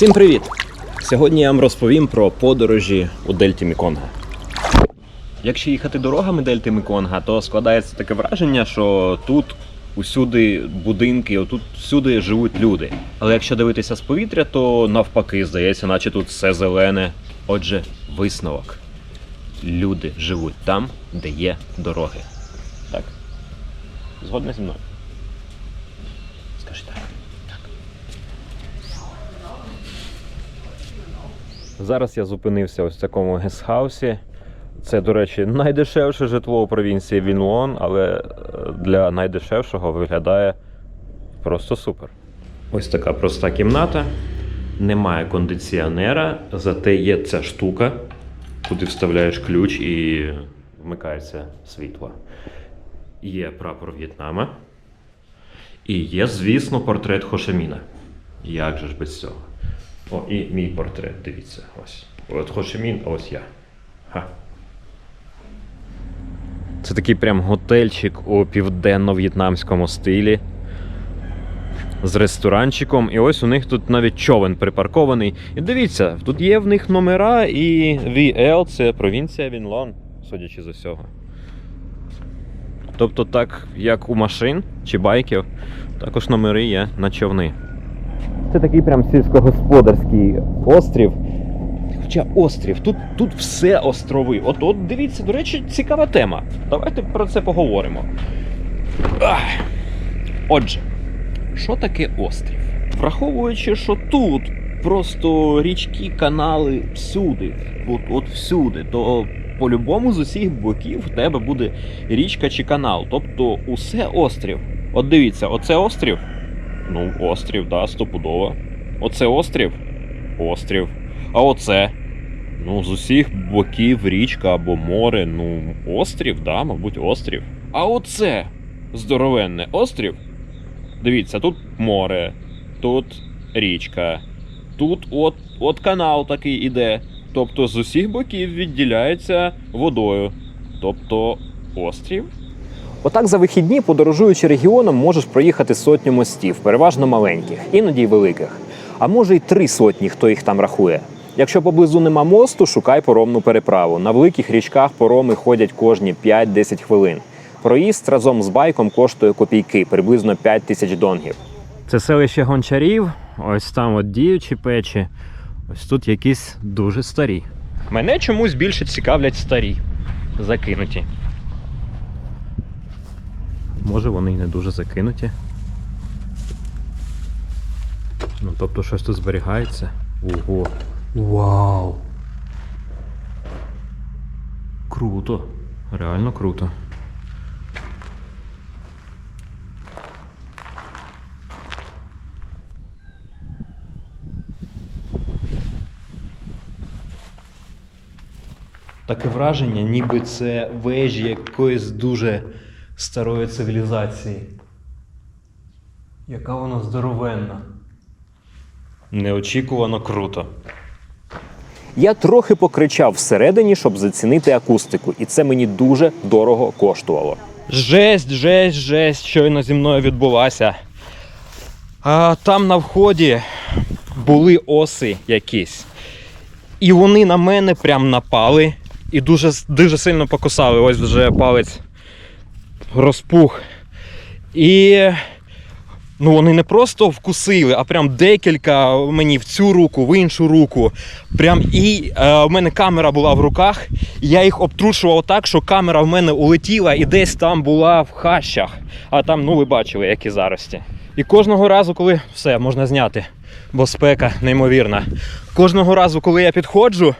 Всім привіт! Сьогодні я вам розповім про подорожі у Дельті Міконга. Якщо їхати дорогами Дельти Міконга, то складається таке враження, що тут усюди будинки, отут всюди живуть люди. Але якщо дивитися з повітря, то навпаки, здається, наче тут все зелене. Отже, висновок. Люди живуть там, де є дороги. Так? Згодна зі мною? Зараз я зупинився ось в такому гестхаусі. Це, до речі, найдешевше житло у провінції Вінлон, але е, для найдешевшого виглядає просто супер. Ось така проста кімната. Немає кондиціонера, зате є ця штука, куди вставляєш ключ і вмикається світло. Є прапор В'єтнама. І є, звісно, портрет Хошеміна. Як же ж без цього? О, і мій портрет, дивіться. Ось. От Хошемін, а ось я. Ха. Це такий прям готельчик у південно-в'єтнамському стилі. З ресторанчиком. І ось у них тут навіть човен припаркований. І дивіться, тут є в них номера і VL це провінція Вінлон, судячи з усього. Тобто, так як у машин чи байків, також номери є на човни. Це такий прям сільськогосподарський острів. Хоча острів, тут, тут все острови. От, от дивіться, до речі, цікава тема. Давайте про це поговоримо. Ах. Отже, що таке острів? Враховуючи, що тут просто річки, канали всюди, от, от всюди, то по-любому з усіх боків в тебе буде річка чи канал. Тобто усе острів. От дивіться, оце острів. Ну, острів, да, стопудово. Оце острів? Острів. А оце? Ну, з усіх боків річка або море, ну, острів, да, мабуть, острів. А оце здоровенне острів. Дивіться, тут море, тут річка, тут от, от канал такий іде. Тобто з усіх боків відділяється водою. Тобто острів. Отак за вихідні, подорожуючи регіоном, можеш проїхати сотню мостів, переважно маленьких, іноді й великих. А може й три сотні, хто їх там рахує. Якщо поблизу нема мосту, шукай поромну переправу. На великих річках пороми ходять кожні 5-10 хвилин. Проїзд разом з байком коштує копійки, приблизно 5 тисяч донгів. Це селище гончарів, ось там от діючі печі, ось тут якісь дуже старі. Мене чомусь більше цікавлять старі, закинуті. Може вони й не дуже закинуті. Ну, тобто щось тут зберігається. Ого. Вау. Круто. Реально круто. Таке враження, ніби це вежі якоїсь дуже старої цивілізації. Яка вона здоровенна. Неочікувано круто. Я трохи покричав всередині, щоб зацінити акустику, і це мені дуже дорого коштувало. Жесть, жесть, жесть, щойно зі мною відбулася. А там на вході були оси якісь. І вони на мене прям напали і дуже, дуже сильно покусали. Ось вже палець розпух. І ну, вони не просто вкусили, а прям декілька мені в цю руку, в іншу руку. Прям і е, в мене камера була в руках, і я їх обтрушував так, що камера в мене улетіла і десь там була в хащах. А там, ну ви бачили, які зарості. І кожного разу, коли все можна зняти, бо спека неймовірна. Кожного разу, коли я підходжу,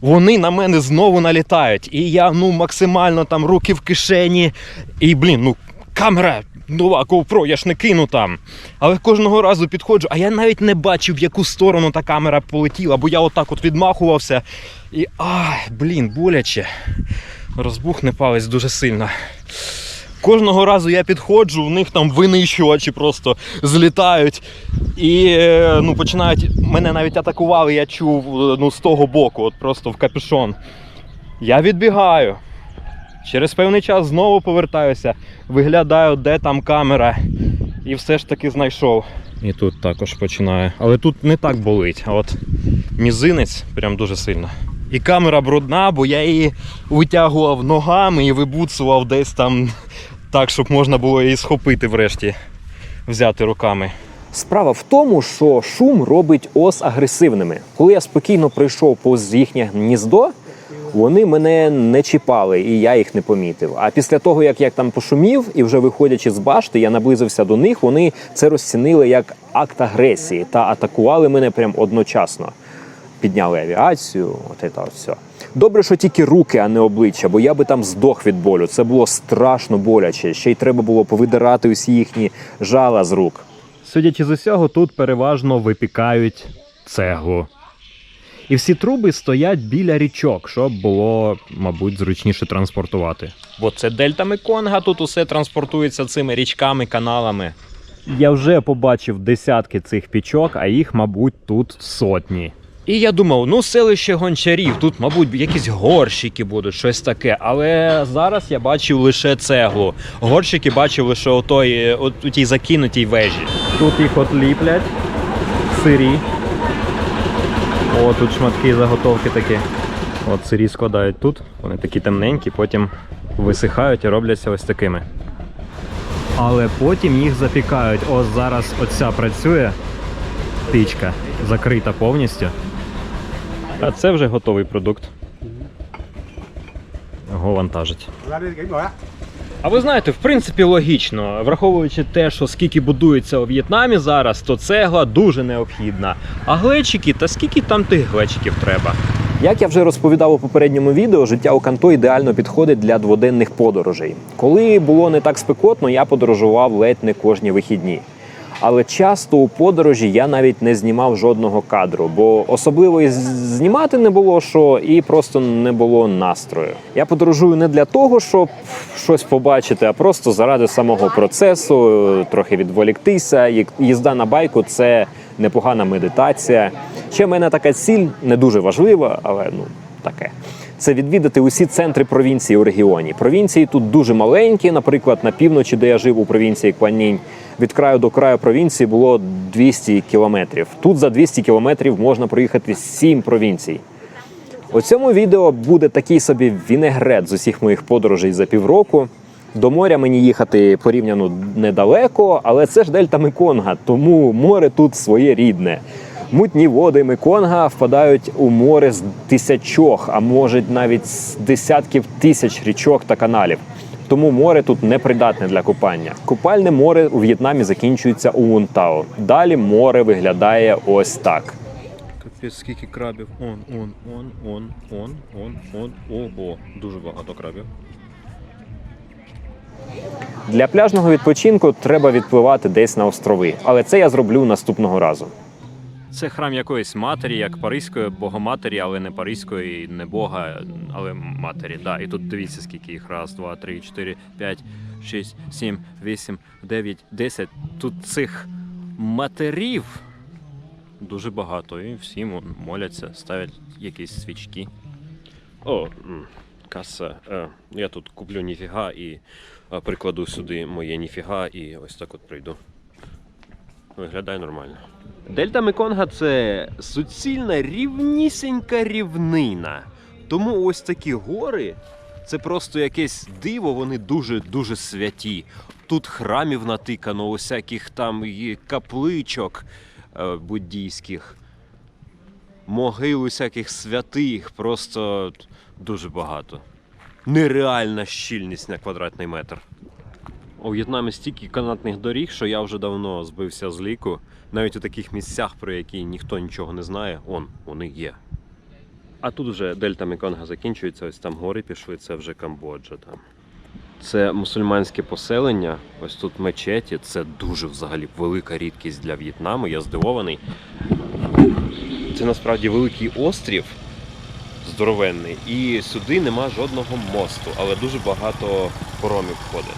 вони на мене знову налітають. І я ну максимально там руки в кишені. І блін, ну камера, нова GoPro, я ж не кину там. Але кожного разу підходжу, а я навіть не бачив, в яку сторону та камера полетіла, бо я отак от відмахувався. І ай, блін, боляче. Розбухне палець дуже сильно. Кожного разу я підходжу, в них там винищувачі просто злітають і е, ну, починають. Мене навіть атакували, я чув е, ну, з того боку, от просто в капюшон. Я відбігаю. Через певний час знову повертаюся, виглядаю, де там камера. І все ж таки знайшов. І тут також починає. Але тут не так болить, а от мізинець прям дуже сильно. І камера брудна, бо я її витягував ногами і вибуцував десь там так, щоб можна було її схопити врешті, взяти руками. Справа в тому, що шум робить ос агресивними. Коли я спокійно пройшов повз їхнє гніздо, вони мене не чіпали, і я їх не помітив. А після того, як я там пошумів, і вже виходячи з башти, я наблизився до них, вони це розцінили як акт агресії та атакували мене прям одночасно. Підняли авіацію, от це от все. Добре, що тільки руки, а не обличчя, бо я би там здох від болю. Це було страшно боляче. Ще й треба було повидирати усі їхні жала з рук. Судячи з усього, тут переважно випікають цеглу. І всі труби стоять біля річок, щоб було, мабуть, зручніше транспортувати. Бо це дельта Меконга, тут усе транспортується цими річками, каналами. Я вже побачив десятки цих пічок, а їх, мабуть, тут сотні. І я думав, ну селище гончарів, тут, мабуть, якісь горщики будуть, щось таке. Але зараз я бачив лише цеглу. Горщики бачив лише у той, у тій закинутій вежі. Тут їх от ліплять, сирі. О, тут шматки заготовки такі. От сирі складають тут, вони такі темненькі, потім висихають і робляться ось такими. Але потім їх запікають. Ось зараз оця працює пічка, закрита повністю. А це вже готовий продукт. Його вантажить. А ви знаєте, в принципі, логічно, враховуючи те, що скільки будується у В'єтнамі зараз, то цегла дуже необхідна. А глечики, та скільки там тих глечиків треба? Як я вже розповідав у попередньому відео, життя у Канто ідеально підходить для дводенних подорожей. Коли було не так спекотно, я подорожував ледь не кожні вихідні. Але часто у подорожі я навіть не знімав жодного кадру, бо особливо і знімати не було що, і просто не було настрою. Я подорожую не для того, щоб щось побачити, а просто заради самого процесу, трохи відволіктися. Їзда на байку це непогана медитація. Ще в мене така ціль не дуже важлива, але ну таке. Це відвідати усі центри провінції у регіоні. Провінції тут дуже маленькі. Наприклад, на півночі, де я жив у провінції Кваннінь, від краю до краю провінції було 200 кілометрів. Тут за 200 кілометрів можна проїхати 7 провінцій. У цьому відео буде такий собі вінегрет з усіх моїх подорожей за півроку. До моря мені їхати порівняно недалеко, але це ж дельта Меконга, тому море тут своє рідне. Мутні води Меконга впадають у море з тисячох, а може навіть з десятків тисяч річок та каналів. Тому море тут непридатне для купання. Купальне море у В'єтнамі закінчується у Вунтао. Далі море виглядає ось так. Капець, скільки крабів. Он, он, он, он, он, он, он. Ого, дуже багато крабів. Для пляжного відпочинку треба відпливати десь на острови, але це я зроблю наступного разу. Це храм якоїсь матері, як паризької богоматері, але не паризької, не бога, але матері. Да, і тут дивіться, скільки їх. Раз, два, три, чотири, п'ять, шість, сім, вісім, дев'ять, десять. Тут цих матерів дуже багато. І всі моляться, ставлять якісь свічки. О, каса. Е, я тут куплю ніфіга і е, прикладу сюди моє ніфіга і ось так от прийду. Виглядає нормально. Дельта Меконга це суцільна рівнісінька рівнина. Тому ось такі гори це просто якесь диво, вони дуже-дуже святі. Тут храмів натикано, усяких там капличок е, буддійських, могил усяких святих, просто дуже багато. Нереальна щільність на квадратний метр. У В'єтнамі стільки канатних доріг, що я вже давно збився з ліку. Навіть у таких місцях, про які ніхто нічого не знає, он вони є. А тут вже дельта Меконга закінчується, ось там гори пішли, це вже Камбоджа там. Це мусульманське поселення. Ось тут мечеті. Це дуже взагалі велика рідкість для В'єтнаму. Я здивований. Це насправді великий острів, здоровенний, і сюди нема жодного мосту, але дуже багато поромів ходить.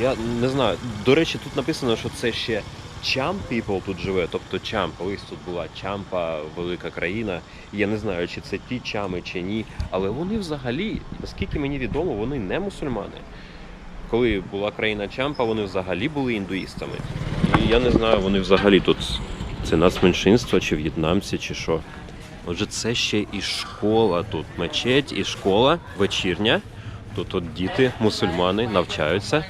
Я не знаю. До речі, тут написано, що це ще Чам people тут живе, тобто Чам, колись тут була Чампа, велика країна. Я не знаю, чи це ті чами чи ні. Але вони взагалі, наскільки мені відомо, вони не мусульмани. Коли була країна Чампа, вони взагалі були індуїстами. І я не знаю, вони взагалі тут. Це нацменшинство, чи в'єтнамці, чи що. Отже, це ще і школа тут. Мечеть і школа вечірня. Тут от діти, мусульмани, навчаються.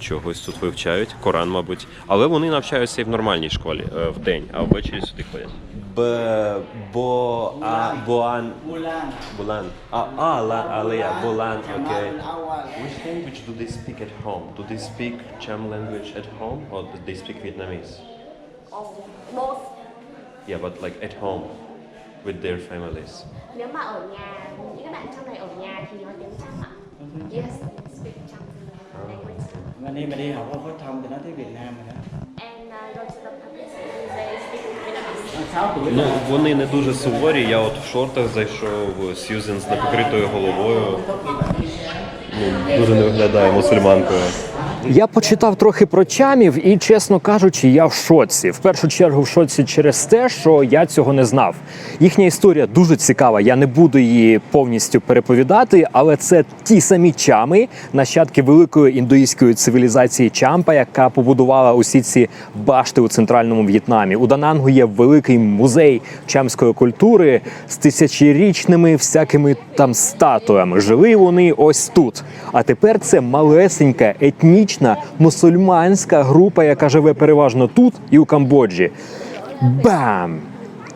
Чогось тут вивчають, Коран, мабуть. Але вони навчаються і в нормальній школі е, в день, а ввечері сюди ходять. Б, бо, а, боан, Bulan. Булан. А, а, ла, але я, Булан, окей. Which language do they speak at home? Do they speak Cham language at home or do they speak Vietnamese? both Yeah, but like at home with their families. nếu mà ở nhà những các bạn trong này ở nhà วันนี้ไม่ได้học có thông thì nói tiếng Việt Nam rồi đó. and uh, go to the public school they speak Vietnamese 6 tuổi Ну, là вони не дуже суворі. Я от в шортах зайшов, Сьюзен з непокритою головою. Ну, дуже не виглядає мусульманкою. Я почитав трохи про чамів, і, чесно кажучи, я в шоці. В першу чергу в шоці через те, що я цього не знав. Їхня історія дуже цікава. Я не буду її повністю переповідати, але це ті самі чами, нащадки великої індуїзької цивілізації Чампа, яка побудувала усі ці башти у центральному В'єтнамі. У Данангу є великий музей чамської культури з тисячорічними всякими там статуями. Жили вони ось тут. А тепер це малесенька етнічна мусульманська група, яка живе переважно тут і у Камбоджі. Бам!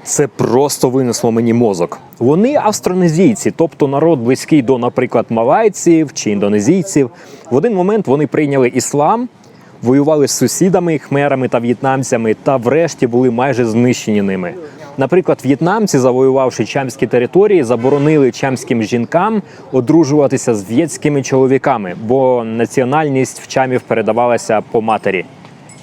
Це просто винесло мені мозок. Вони австронезійці, тобто народ близький до, наприклад, малайців чи індонезійців. В один момент вони прийняли іслам, воювали з сусідами, хмерами та в'єтнамцями, та врешті були майже знищені ними. Наприклад, в'єтнамці, завоювавши чамські території, заборонили чамським жінкам одружуватися з в'єтськими чоловіками, бо національність в чамів передавалася по матері,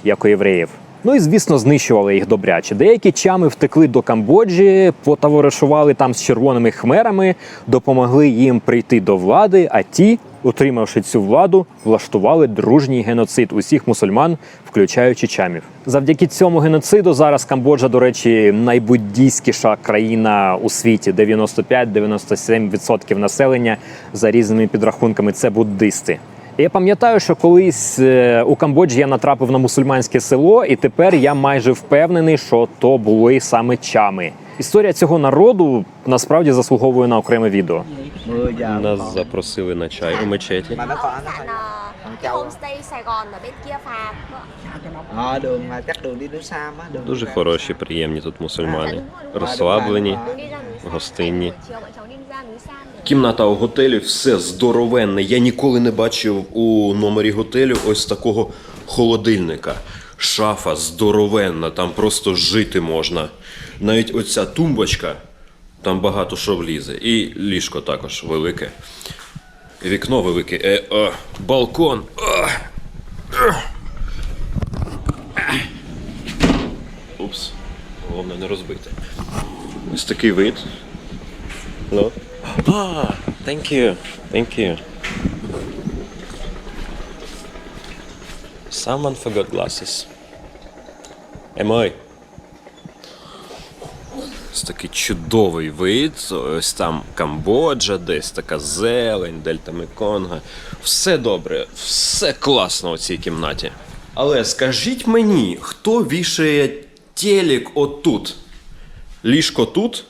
як у євреїв. Ну і звісно, знищували їх добряче. Деякі чами втекли до Камбоджі, потоваришували там з червоними хмерами, допомогли їм прийти до влади. А ті, утримавши цю владу, влаштували дружній геноцид усіх мусульман, включаючи чамів. Завдяки цьому геноциду зараз Камбоджа, до речі, найбуддійськіша країна у світі. 95-97% населення за різними підрахунками це буддисти. Я пам'ятаю, що колись е, у Камбоджі я натрапив на мусульманське село, і тепер я майже впевнений, що то були саме чами. Історія цього народу насправді заслуговує на окреме відео. Нас запросили на чай у мечеті. Дуже хороші, приємні тут мусульмани. Розслаблені. Гостинні. Кімната у готелі все здоровенне. Я ніколи не бачив у номері готелю ось такого холодильника. Шафа здоровенна, там просто жити можна. Навіть оця тумбочка, там багато що влізе. І ліжко також велике. Вікно велике. Е, е, балкон. Е, е. Упс. Головне не розбити. Ось такий вид. Ну. Ah, thank you. Thank you. Someone forgot glasses. Am I? Такий чудовий вид. Ось там Камбоджа, десь така зелень, дельта Меконга. Все добре, все класно у цій кімнаті. Але скажіть мені, хто вішає телек отут? Ліжко тут,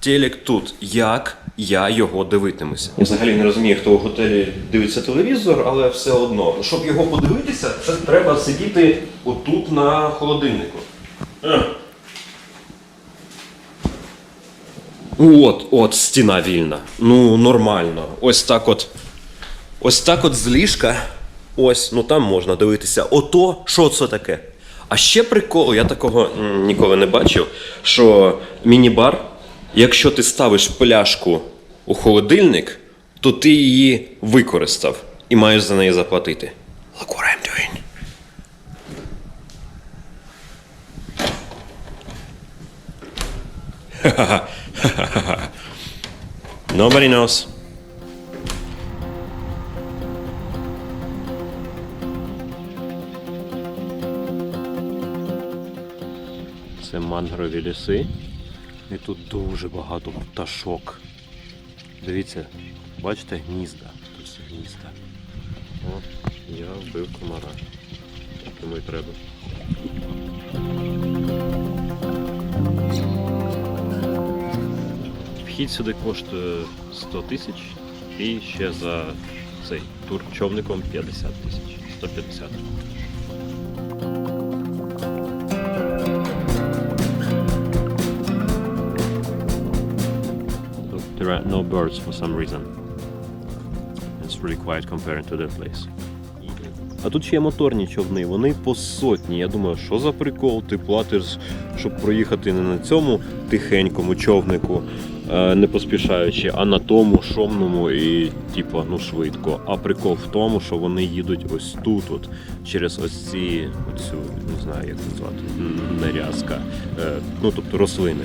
телек тут. Як я його дивитимуся? Я взагалі не розумію, хто у готелі дивиться телевізор, але все одно. Щоб його подивитися, це треба сидіти отут на холодильнику. Е. От, от, стіна вільна. Ну, нормально. Ось так от. Ось так от з ліжка. Ось, ну там можна дивитися. Ото, що це таке? А ще прикол, я такого ніколи не бачив, що міні-бар, якщо ти ставиш пляшку у холодильник, то ти її використав і маєш за неї заплатити. Look what I'm doing. Nobody knows. Це мангрові ліси. І тут дуже багато пташок. Дивіться, бачите гнізда. Тут все гнізда. О, я вбив комара. Тому і треба. Вхід сюди коштує 100 тисяч і ще за цей тур човником 50 тисяч. 150. Look, there are no birds for some reason. It's really quiet compared to that place. А тут ще є моторні човни, вони по сотні. Я думаю, що за прикол? Ти платиш, щоб проїхати не на цьому тихенькому човнику, не поспішаючи, а на тому шомному і, типу, ну швидко. А прикол в тому, що вони їдуть ось тут, от, через ось ці, оцю, не знаю, як назвати, нарязка, е, ну тобто рослини.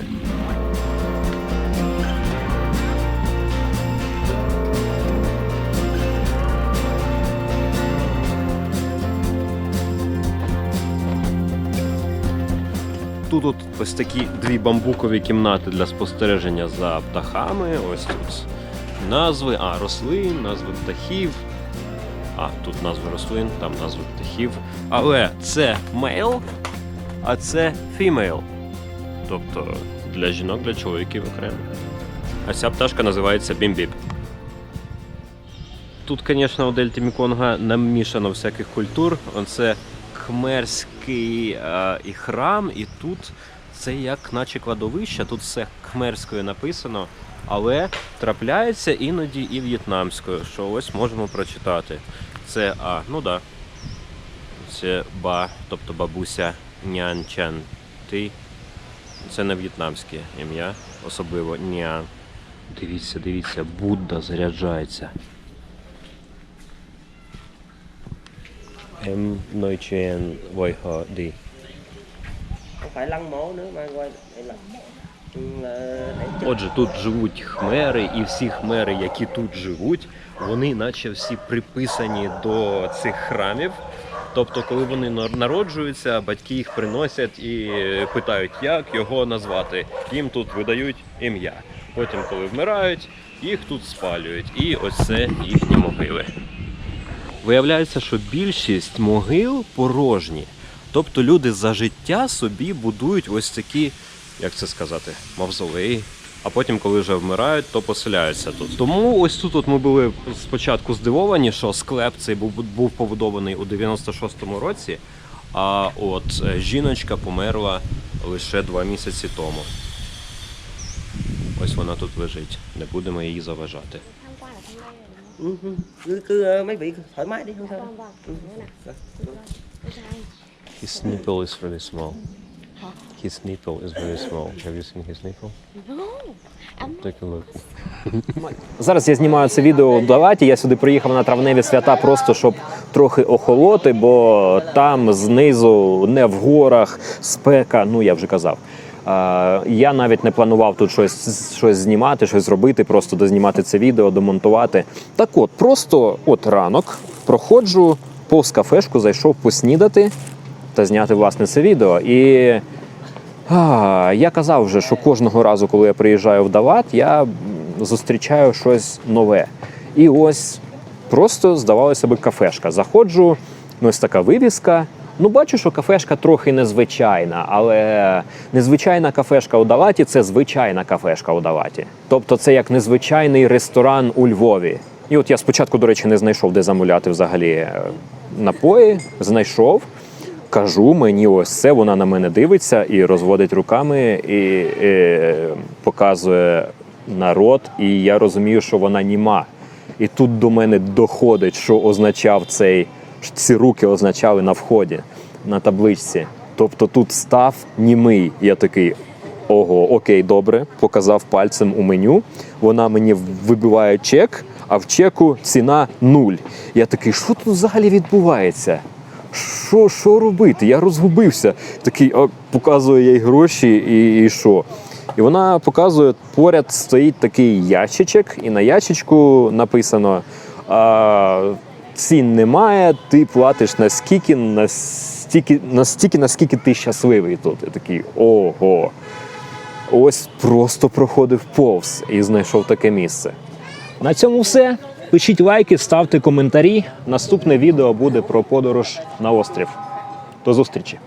Тут от ось такі дві бамбукові кімнати для спостереження за птахами. Ось тут назви, а, рослин, назви птахів. А, тут назви рослин, там назви птахів. Але це мейл, а це фімейл. Тобто для жінок, для чоловіків окремо. А ця пташка називається бімбіп. Тут, звісно, у Дельті Міконга намішано всяких культур. Це кхмерський е, і храм, і тут це як наче кладовище, тут все кхмерською написано, але трапляється іноді і в'єтнамською, що ось можемо прочитати. Це А, ну да. Це ба, тобто бабуся нянчан. Ти. Це не в'єтнамське ім'я, особливо нян. Дивіться, дивіться, Будда заряджається. Em nói chuyện với họ đi. không phải lăng mộ nữa mà gọi là Отже, тут живуть хмери, і всі хмери, які тут живуть, вони наче всі приписані до цих храмів. Тобто, коли вони народжуються, батьки їх приносять і питають, як його назвати. Їм тут видають ім'я. Потім, коли вмирають, їх тут спалюють. І ось це їхні могили. Виявляється, що більшість могил порожні. Тобто люди за життя собі будують ось такі, як це сказати, мавзолеї. А потім, коли вже вмирають, то поселяються тут. Тому ось тут от ми були спочатку здивовані, що склеп цей був, був побудований у 96-му році, а от е, жіночка померла лише два місяці тому. Ось вона тут лежить. Не будемо її заважати. Ừ, cứ, cứ ờ, mấy vị thoải mái đi không sao Vâng vâng, thế nào? Vâng. Ôi trời ơi. His nipple is very small. His nipple is very small. Have you seen his nipple? No, I'm not Take a look. Зараз я знімаю це відео в Даваті. Я сюди приїхав на травневі свята, просто щоб трохи охолоти, бо там знизу, не в горах, спека. Ну я вже казав. Я навіть не планував тут щось, щось знімати, щось зробити, просто дознімати це відео, домонтувати. Так от, просто от ранок проходжу повз кафешку, зайшов поснідати та зняти власне це відео. І а, я казав вже, що кожного разу, коли я приїжджаю в Дават, я зустрічаю щось нове. І ось просто здавалося би кафешка. Заходжу, ну ось така вивіска. Ну, бачу, що кафешка трохи незвичайна, але незвичайна кафешка у Даваті це звичайна кафешка у Даваті. Тобто це як незвичайний ресторан у Львові. І от я спочатку, до речі, не знайшов, де замовляти взагалі е, напої. Знайшов, кажу, мені ось це, вона на мене дивиться і розводить руками, і, е, показує народ, і я розумію, що вона німа. І тут до мене доходить, що означав цей, ці руки означали на вході, на табличці. Тобто тут став німий. Я такий. Ого, окей, добре, показав пальцем у меню. Вона мені вибиває чек, а в чеку ціна нуль. Я такий, що тут взагалі відбувається? Що, що робити? Я розгубився. Такий, а, показує їй гроші і, і що? І вона показує, поряд стоїть такий ящичок, і на ящичку написано: а, цін немає, ти платиш наскільки, настільки, настільки, наскільки ти щасливий тут. Я такий ого. Ось просто проходив повз і знайшов таке місце. На цьому все. Пишіть лайки, ставте коментарі. Наступне відео буде про подорож на острів. До зустрічі!